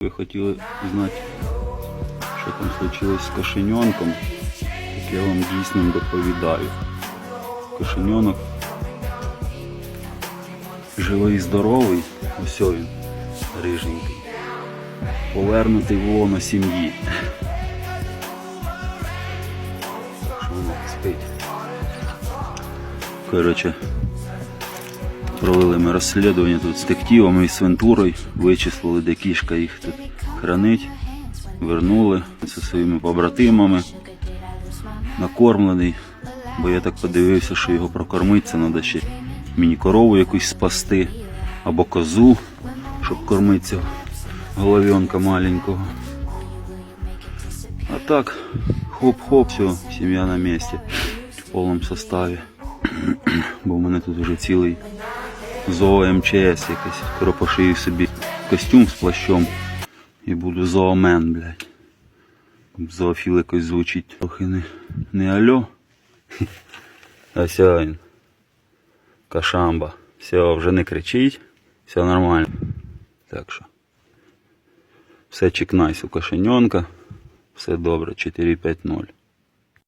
Ви хотіли знати, що там случилось з кошененком, так я вам дійсно доповідаю. Кошененок живий, здоровий, ось він, риженький, повернутий в сім'ї. Що воно спить. Коротше, провели ми розслідування тут з детективами і з Вентурою, вичислили, де кішка їх тут хранить, вернули зі своїми побратимами, накормлений, бо я так подивився, що його прокормити, це треба ще міні-корову якусь спасти або козу, щоб кормити цього головенка маленького. А так, хоп-хоп, все, сім'я на місці в повному составі. Бо в мене тут вже цілий зоо МЧС якийсь. Скоро пошию собі костюм з плащом і буду зоомен, блядь. Зоофіл якось звучить. Трохи не, не альо. А він. Кашамба. Все, вже не кричить. Все нормально. Так що. Все чекнайся у кошененка. Все добре, 4-5-0.